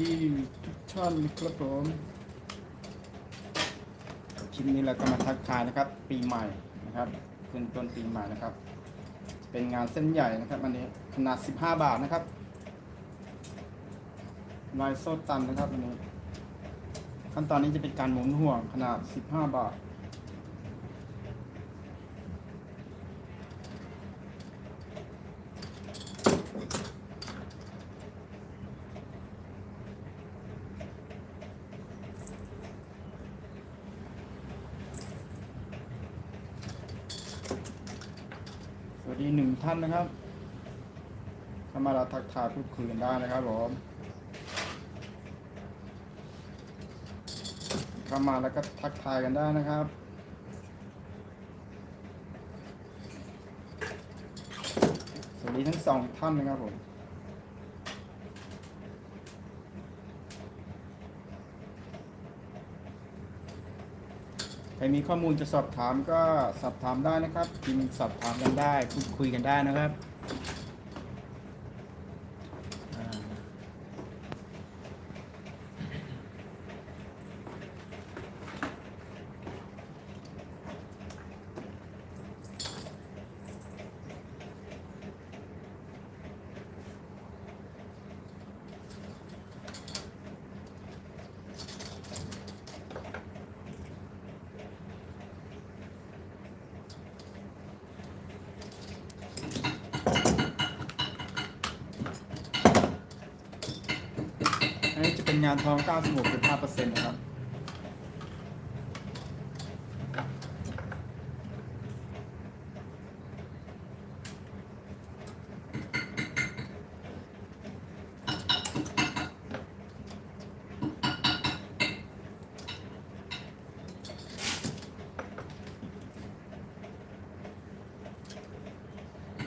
ดีทุกท่านครับผมคลิปนี้เราก็มาทักทายนะครับ ปีใหม่นะครับขึ้นต้นปีใหม่นะครับ เป็นงานเส้นใหญ่นะครับอันนี้ขนาด 15 บาทนะครับลายโซ่ตันนะครับอันนี้ ขั้นตอนนี้จะเป็นการหมุนห่วงขนาด 15 บาท ดีหนึ่งท่านนะครับเข้ามาเราทักทายพูดคุยกันได้นะครับผมเข้ามาแล้วก็ทักทายกันได้นะครับสวัสดีทั้งสองท่านนะครับผม ครมีข้อมูลจะสอบถามก็สอบถามได้นะครับพิมพ์สอบถามกันได้พูดคุยกันได้นะครับ งานทอง 96.5%นะครับ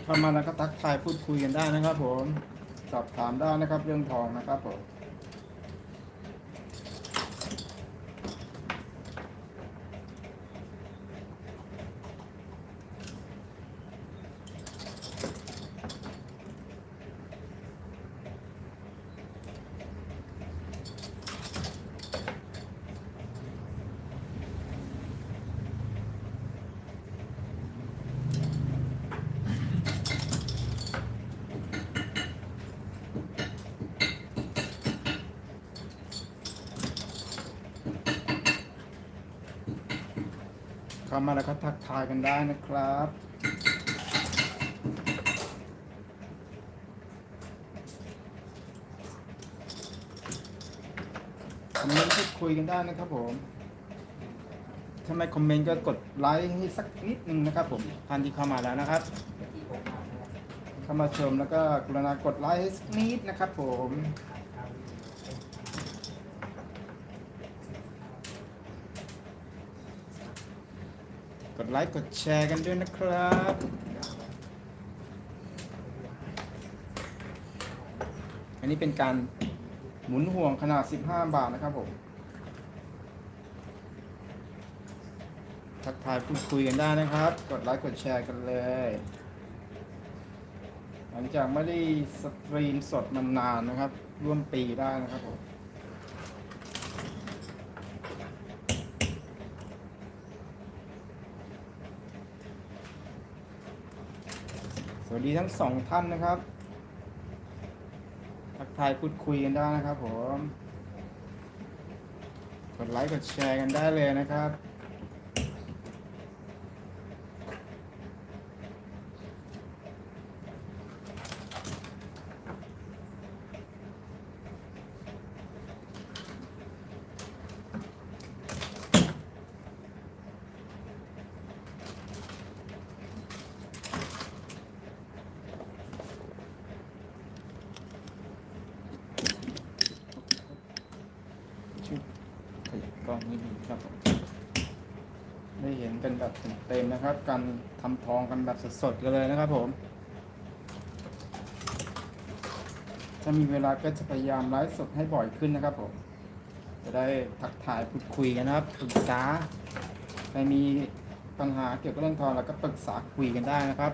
เข้ามาแล้วก็ทักทายพูดคุยกันได้นะครับผม สอบถามได้นะครับเรื่องทองนะครับผม มาแล้วก็ทักทายกันได้นะครับ คอมเมนต์พูดคุยกันได้นะครับผมถ้าไม่คอมเมนต์ก็กดไลค์ให้สักนิดนึงนะครับผมท่านที่เข้ามาแล้วนะครับ เข้ามาชมแล้วก็กรุณากดไลค์ให้สักนิดนะครับผม ไลค์กดแชร์กันด้วยนะครับอันนี้เป็นการหมุนห่วงขนาด 15 บาทนะครับผมทักทายพูดคุยกันได้นะครับ กดไลค์กดแชร์กันเลย หลังจากไม่ได้สตรีมสดมานานนะครับ ร่วมปีได้นะครับผม วัสดีทั้งสองท่านนะครับ ทักทายพูดคุยกันได้นะครับผม กดไลค์กดแชร์กันได้เลยนะครับ สดๆกันเลยนะครับผม ถ้ามีเวลาก็จะพยายามไลฟ์สดให้บ่อยขึ้นนะครับผม จะได้ถักถ่ายพูดคุยกันนะครับปรึกษาใครมีปัญหาเกี่ยวกับเรื่องทองเราก็ปรึกษาคุยกันได้นะครับ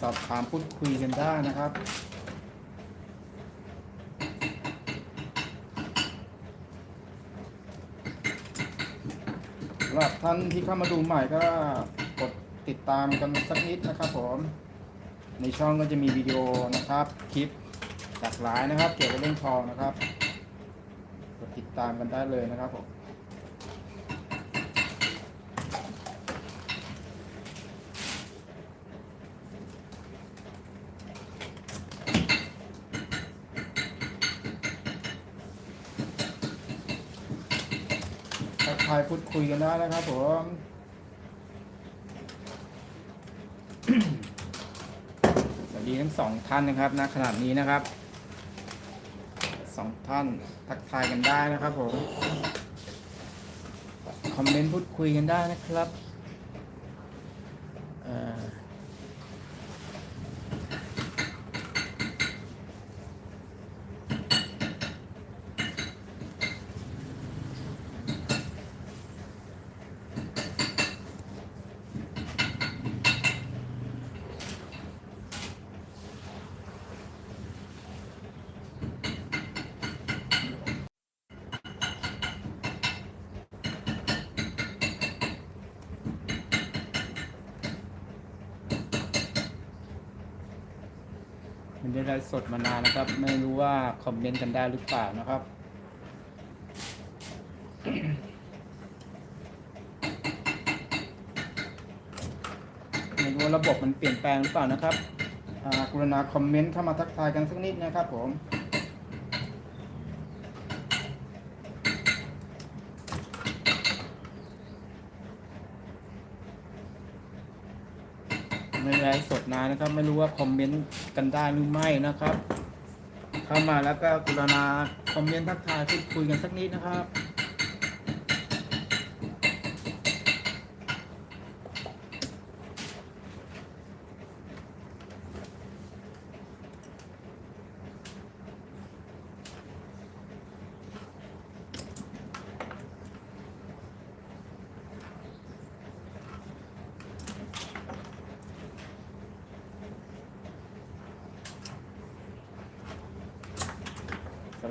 สอบถามพูดคุยกันได้นะครับสำหรับท่านที่เข้ามาดูใหม่ก็ ติดตามกันสักนิดนะครับผมในช่องก็จะมีวิดีโอนะครับคลิปหลากหลายนะครับ เกี่ยวกับเรื่องทองนะครับกดติดตามกันได้เลยนะครับผมทักทายพูดคุยกันได้นะครับผม สวัสดี ทั้งสองท่านนะครับณขนาดนี้นะครับสองท่านทักทายกันได้นะครับผมคอมเมนต์พูดคุยกันได้นะครับ ไม่ได้ไลฟ์สดมานานนะครับ ไม่รู้ว่าคอมเมนต์กันได้หรือเปล่านะครับไม่รู้ว่าระบบมันเปลี่ยนแปลงหรือเปล่านะครับกรุณาคอมเมนต์เข้ามาทักทายกันสักนิดนะครับผม ไม่ไลฟ์สดนานนะครับ ไม่รู้ว่าคอมเมนต์กันได้หรือไม่นะครับ เข้ามาแล้วก็กรุณาคอมเมนต์ทักทายพูดคุยกันสักนิดนะครับ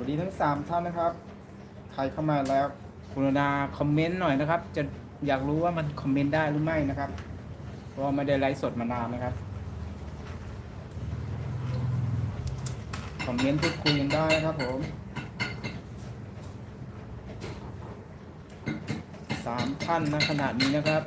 ดีทั้งสามท่านนะครับ ใครเข้ามาแล้วกรุณาคอมเมนต์หน่อยนะครับ จะอยากรู้ว่ามันคอมเมนต์ได้หรือไม่นะครับ เพราะว่าไม่ได้ไลฟ์สดมานานนะครับ คอมเมนต์พูดคุยกันได้นะครับผมสามท่านนะขนาดนี้นะครับ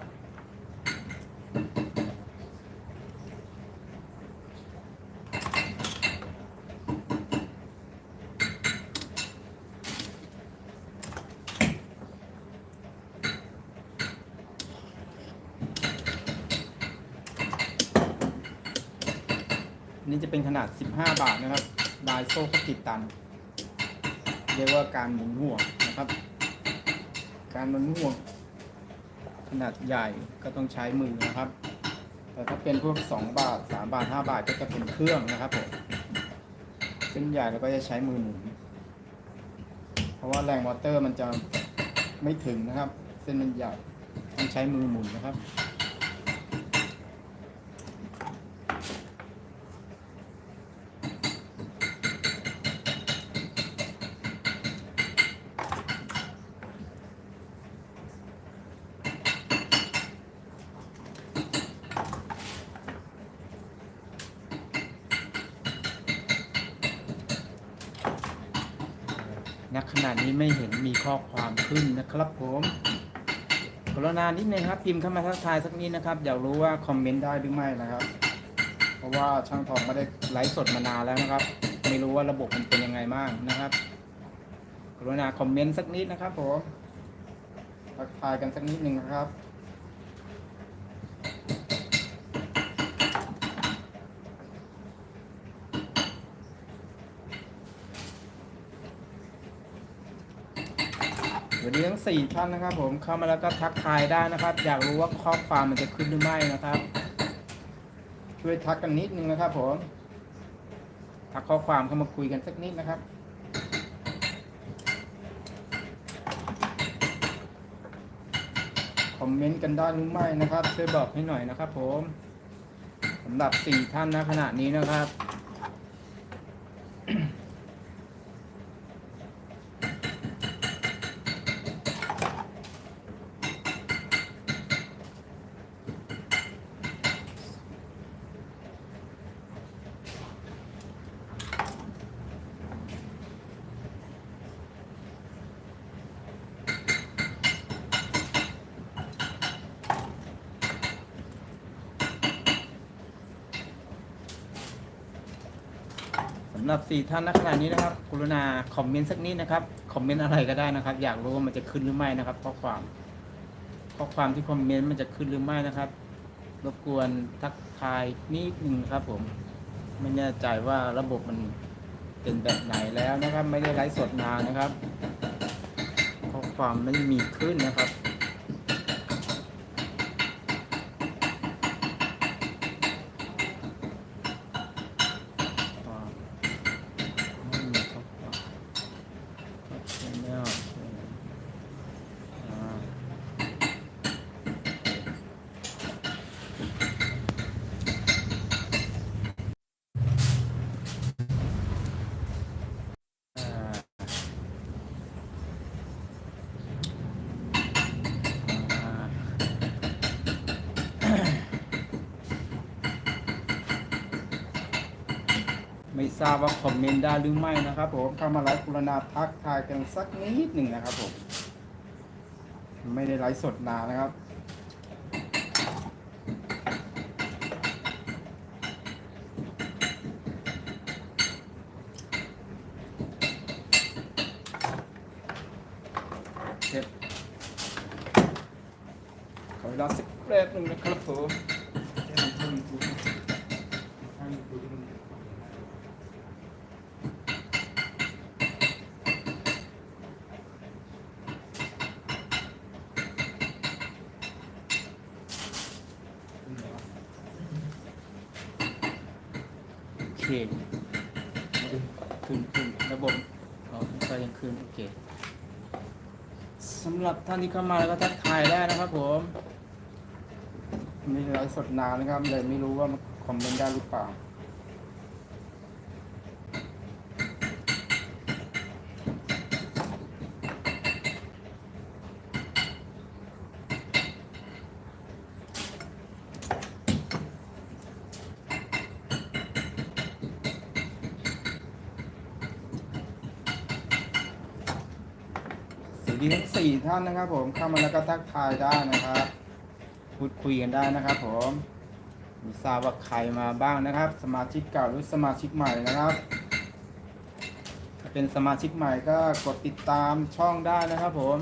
นี่จะเป็นขนาด 15 บาทนะครับดายโซ่ก็ติดตัน เรียกว่าการหมุนห่วงนะครับ การหมุนห่วง ขนาดใหญ่ก็ต้องใช้มือนะครับ แต่ถ้าเป็นพวก 2 บาท 3 บาท 5 บาทก็จะเป็นเครื่องนะครับผมเส้นใหญ่เราก็จะใช้มือหมุน เพราะว่าแรงมอเตอร์มันจะไม่ถึงนะครับ เส้นมันใหญ่ต้องใช้มือหมุนนะครับะขณะนี้ไม่เห็นมีข้อความขึ้นนะครับผมกรุณานิดนึงครับพิมพ์เข้ามาทักทายสักนิดนะครับ อยากรู้ว่าคอมเมนต์ได้หรือไม่นะครับ เพราะว่าช่างทองไม่ได้ไลฟ์สดมานานแล้วนะครับ ไม่รู้ว่าระบบมันเป็นยังไงบ้างนะครับ กรุณาคอมเมนต์สักนิดนะครับผมทักทายกันสักนิดหนึ่งนะครับ วันนี้ทั้ง สี่ท่านนะครับ ผมเข้ามาแล้วก็ทักทายได้นะครับ อยากรู้ว่าข้อความมันจะขึ้นหรือไม่นะครับ ช่วยทักกันนิดนึงนะครับ ผมทักข้อความเข้ามาคุยกันสักนิดนะครับคอมเมนต์กันได้หรือไม่นะครับช่วยบอกให้หน่อยนะครับ ผมสำหรับสี่ท่านณขณะนี้นะครับ หรับสี่ท่านณขณะนี้นะครับ กรุณาคอมเมนต์สักนิดนะครับ คอมเมนต์อะไรก็ได้นะครับ อยากรู้ว่ามันจะขึ้นหรือไม่นะครับ ข้อความ ข้อความที่คอมเมนต์มันจะขึ้นหรือไม่นะครับ รบกวนทักทายนิดหนึ่งครับ ผม ไม่แน่ใจว่าระบบมันเป็นแบบไหนแล้วนะครับ ไม่ได้ไลฟ์สดนานนะครับ ข้อความไม่มีขึ้นนะครับ อ่าไม่มีข้อความก็ใช่แล้วใช่อ่าอ่าอ่า ไม่ ทราบว่าคอมเมนต์ได้หรือไม่นะครับผมถ้ามาไลฟ์กรุณาทักทายกันสักนิดหนึ่งนะครับผม ไม่ได้ไลฟ์สดนานนะครับ เจ็บขอเวลาสักแป๊บหนึ่งนะครับผมแค่นี้เท่านี้ดูให้ดูดิมัน โอ เคคืนคืนระบบเราก็ยังคืนโอเคสำหรับท่านที่เข้ามาแล้วก็ทักทายได้นะครับผมมีไลฟ์สดนานนะครับเลยไม่รู้ว่ามันคอมเมนต์ได้หรือเปล่า สวัสดี ท่านนะครับ ผมเข้ามาแล้วก็ทักทายได้นะครับ พูดคุยกันได้นะครับ ผมม่ทราบว่าใครมาบ้างนะครับ สมาชิกเก่าหรือสมาชิกใหม่นะครับ ถ้าเป็นสมาชิกใหม่ก็กดติดตามช่องได้นะครับ ผม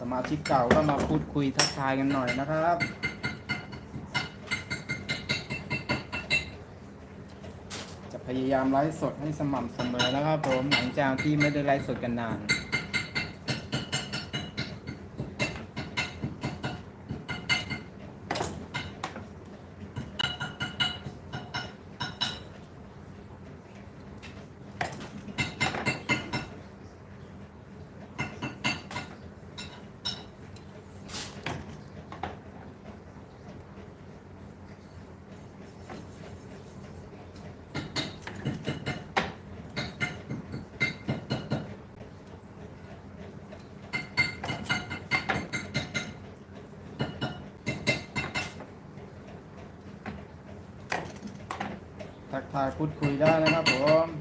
สมาชิกเก่าก็มาพูดคุยทักทายกันหน่อยนะครับจะพยายามไลฟ์สดให้สม่ำเสมอนะครับผมหลังจากที่ไม่ได้ไลฟ์สดกันนาน ถ่ายพูดคุยได้นะครับผม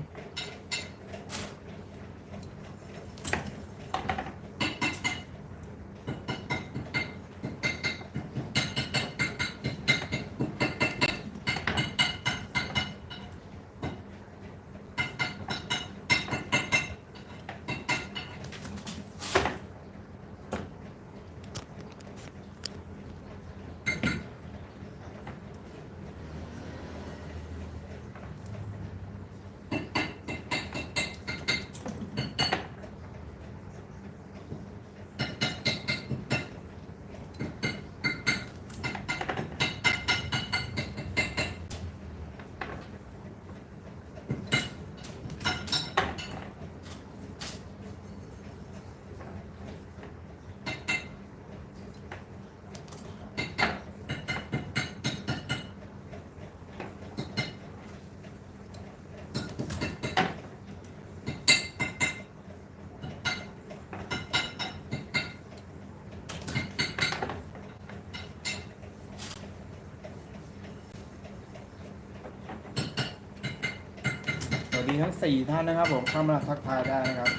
ทั้งสี่ท่านนะครับ ผมเข้ามาทักทายได้นะครับ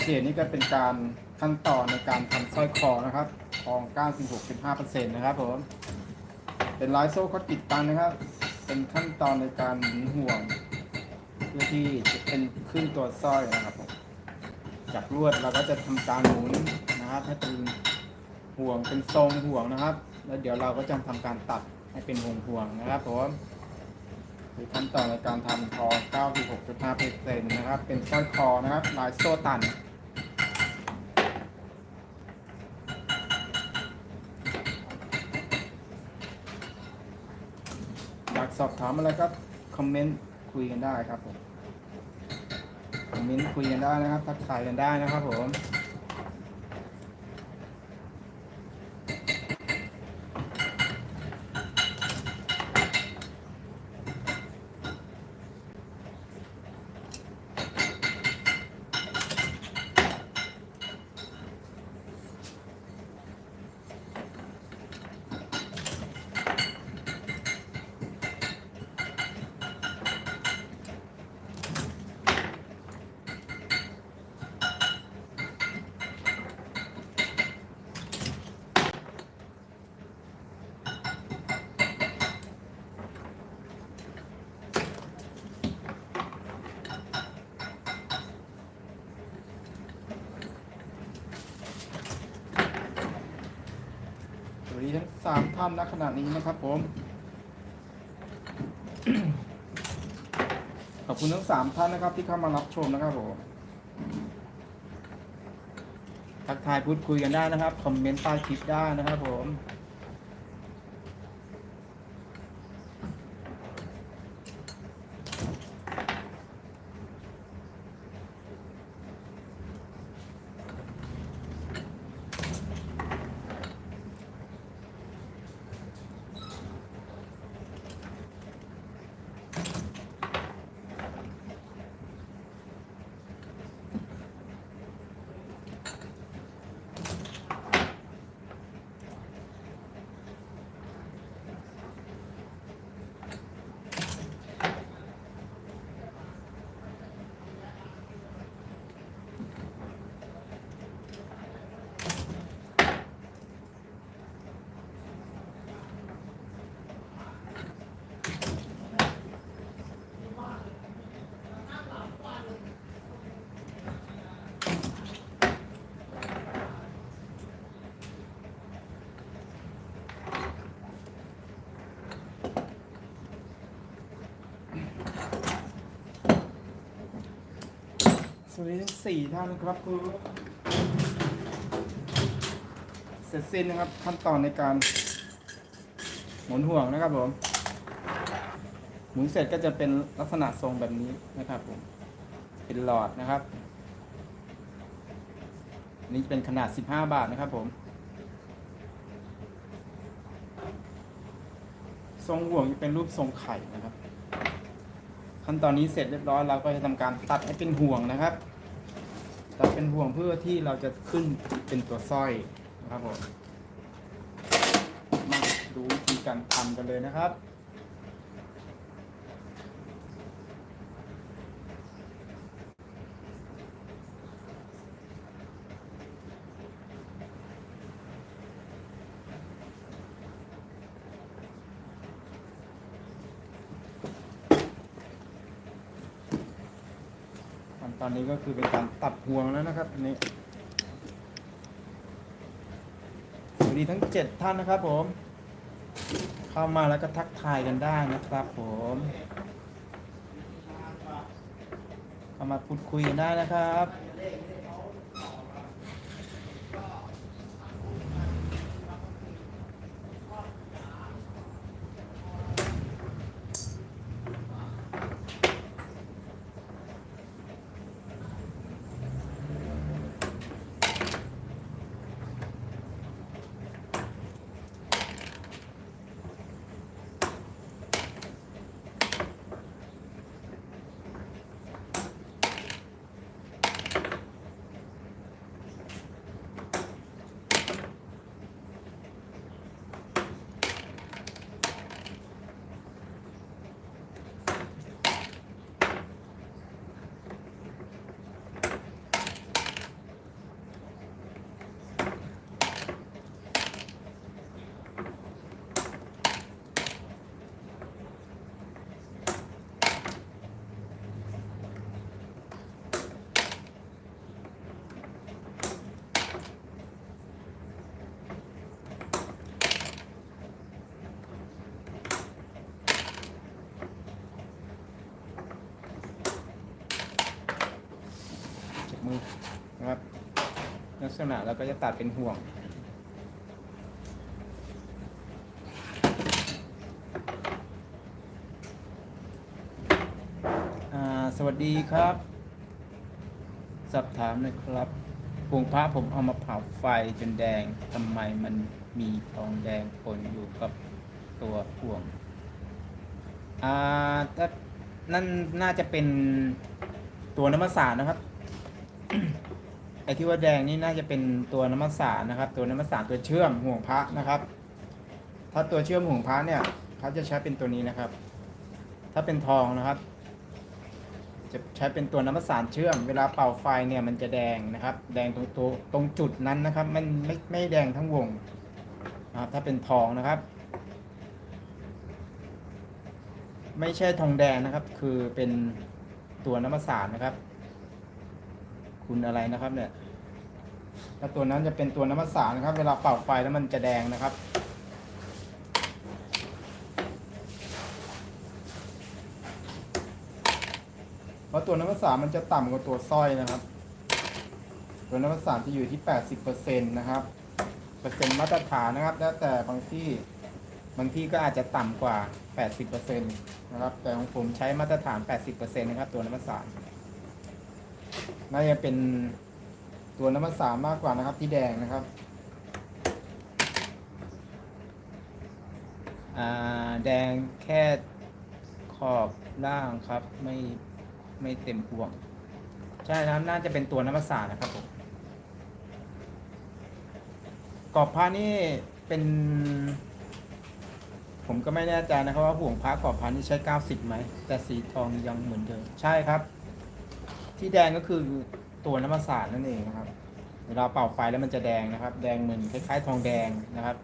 เขียนนี่ก็เป็นการขั้นตอนในการทำสร้อยคอนะครับทอง 96.5%นะครับผม เป็นลายโซ่คอติดตันนะครับ เป็นขั้นตอนในการหมุนห่วงเพื่อที่จะเป็นขึ้นตัวสร้อยนะครับผมจากลวดเราก็จะทำการหมุนนะครับให้เป็นห่วงเป็นทรงห่วงนะครับ แล้วเดี๋ยวเราก็จะทำการตัดให้เป็นห่วงห่วงนะครับผม คือขั้นตอนในการทำทอ96.5เปอร์เซ็นต์นะครับ เป็นสร้อยคอนะครับ ลายโซ่ตัน อยากสอบถามอะไรก็คอมเมนต์คุยกันได้ครับผม คอมเมนต์คุยกันได้นะครับ ทักทายกันได้นะครับผม สวั สามท่านณขณะนี้นะครับผม ขอบคุณทั้งสามท่านนะครับ ที่เข้ามารับชมนะครับผมทักทายพูดคุยกันได้นะครับ คอมเมนต์ใต้คลิปได้นะครับผม สวัสดีทั้งสี่ท่านนะครับคือเสร็จสิ้นนะครับขั้นตอนในการ หมุนห่วงนะครับผม หมุนเสร็จก็จะเป็นลักษณะทรงแบบนี้นะครับผม เป็นหลอดนะครับ นี่เป็นขนาด 15 บาทนะครับผม ทรงห่วงจะเป็นรูปทรงไข่นะครับ ขั้นตอนนี้เสร็จเรียบร้อยเราก็จะทำการตัดให้เป็นห่วงนะครับ ตัดเป็นห่วงเพื่อที่เราจะขึ้นเป็นตัวสร้อยนะครับผมมาดูวิธีการทำกันเลยนะครับ ขั้ นี้ก็คือเป็นการตัดห่วงแล้วนะครับอันนี้สวัสดีทั้งเจ็ดท่านนะครับผม เข้ามาแล้วก็ทักทายกันได้นะครับผมเข้ามาพูดคุยกันได้นะครับ ษณะเราก็จะตัดเป็นห่วง สวัสดีครับ สอบถามหน่อยครับพวงพระผมเอามาเผาไฟจนแดงทำไมมันมีทองแดงปนอยู่กับตัวพวงอ่าถ้านั่นน่าจะเป็นตัวน้ำมันสารนะครับ ไอ้ที่ว่าแดงนี่น่าจะเป็นตัวน้ำมันสารนะครับ ตัวน้ำมันสารตัวเชื่อมห่วงพระนะครับ ถ้าตัวเชื่อมห่วงพระเนี่ยเขาจะใช้เป็นตัวนี้นะครับ ถ้าเป็นทองนะครับ จะใช้เป็นตัวน้ำมันสารเชื่อม เวลาเป่าไฟเนี่ยมันจะแดงนะครับ แดงตรงตัวตรงจุดนั้นนะครับ มันไม่ไม่แดงทั้งวงนะครับถ้าเป็นทองนะครับ ไม่ใช่ทองแดงนะครับ คือเป็นตัวน้ำมันสารนะครับ คุณอะไรนะครับเนี่ยถ้าตัวนั้นจะเป็นตัวน้ำมันสารนะครับ เวลาเป่าไฟแล้วมันจะแดงนะครับเพราะตัวน้ำมันสารมันจะต่ำกว่าตัวสร้อยนะครับ ตัวน้ำมันสารจะอยู่ที่ 80%นะครับเปอร์เซ็นต์มาตรฐานนะครับ แล้วแต่บางที่บางที่ก็อาจจะต่ำกว่า 80%นะครับ แต่ของผมใช้มาตรฐาน 80%นะครับ ตัวน้ำมันสาร น่าจะเป็นตัวน้ำมันสารมากกว่านะครับที่แดงนะครับแดงแค่ขอบล่างครับ ไม่ไม่เต็มพวง ใช่ครับน่าจะเป็นตัวน้ำมันสานะครับผมกรอบผ้านี่เป็น ผมก็ไม่แน่ใจนะครับว่าห่วงพระกรอบพระนี่ใช้ 90ไหมแต่สีทองยังเหมือนเดิมใช่ครับ ที่แดงก็คือตัวน้ำมันสารนั่นเองนะครับเวลาเป่าไฟแล้วมันจะแดงนะครับ แดงเหมือนคล้ายๆทองแดงนะครับ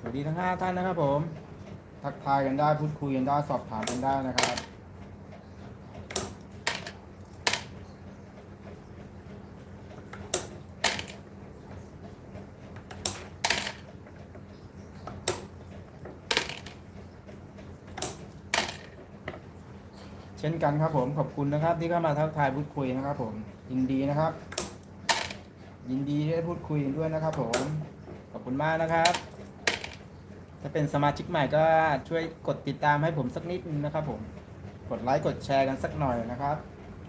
สวัสดีทั้งห้าท่านนะครับผม ทักทายกันได้พูดคุยกันได้สอบถามกันได้นะครับ เช่นกันครับผมขอบคุณนะครับที่เข้ามาทักทายพูดคุยนะครับ ผมยินดีนะครับ ยินดีที่ได้พูดคุยกันด้วยนะครับ ผมขอบคุณมากนะครับ ถ้าเป็นสมาชิกใหม่ก็ช่วยกดติดตามให้ผมสักนิดนึงนะครับ ผมกดไลค์กดแชร์กันสักหน่อยนะครับ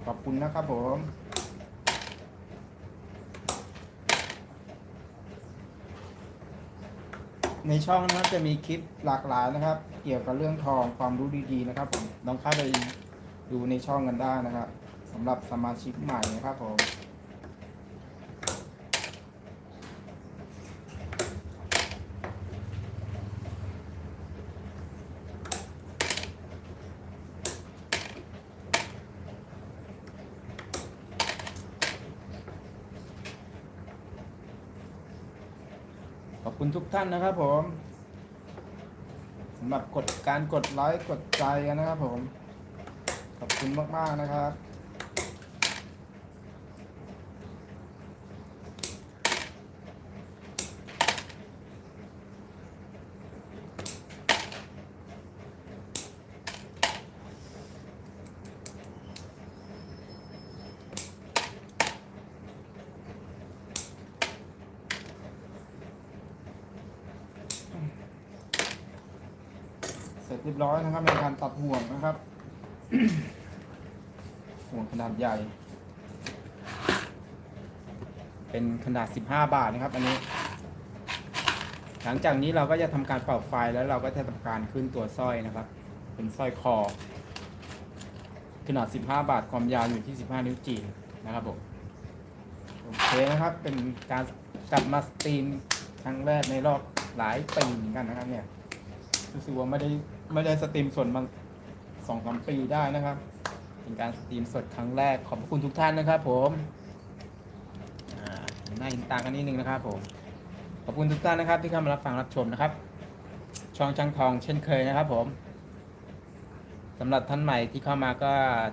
ขอบคุณนะครับผมในช่องนะครับจะมีคลิปหลากหลายนะครับ เกี่ยวกับเรื่องทองความรู้ดีๆนะครับผมลองเข้าไป ดูในช่องกันได้นะครับสำหรับสมาชิกใหม่นะครับผมขอบคุณทุกท่านนะครับผมสำหรับกดการกดไลค์กดใจกันนะครับผม อบคุณมาก ๆ นะครับเสร็จเรียบร้อยนะครับในการตัดห่วงนะครับ ขนาดใหญ่ เป็นขนาด 15 บาทนะครับ อันนี้ หลังจากนี้เราก็จะทำการเป่าไฟแล้วเราก็จะทำการขึ้นตัวสร้อยนะครับ เป็นสร้อยคอ ขนาด 15 บาทความยาวอยู่ที่ 15 นิ้วจีนนะครับผมโอเคนะครับ เป็นการกลับมาสตรีมครั้งแรกในรอบหลายปีเหมือนกันนะครับเนี่ยรู้สึกว่าไม่ได้ไม่ได้สตรีมสดมาสองสามปีได้นะครับ เป็นการสตรีมสดครั้งแรกขอบคุณทุกท่านนะครับ ผมหน้าเห็นตากันนิดนึงนะครับ ผม ขอบคุณทุกท่านนะครับ ที่เข้ามารับฟังรับชมนะครับ ช่องช่างทองเช่นเคยนะครับ ผมสำหรับท่านใหม่ที่เข้ามาก็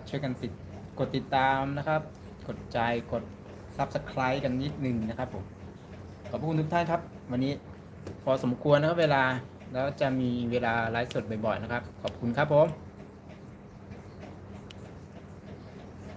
ช่วยกันติดกดติดตามนะครับ กดใจกด Subscribe กันนิดนึงนะครับผมขอบคุณทุกท่านครับ วันนี้พอสมควรนะครับเวลาแล้วจะมีเวลาไลฟ์สดบ่อยๆนะครับ ขอบคุณครับผม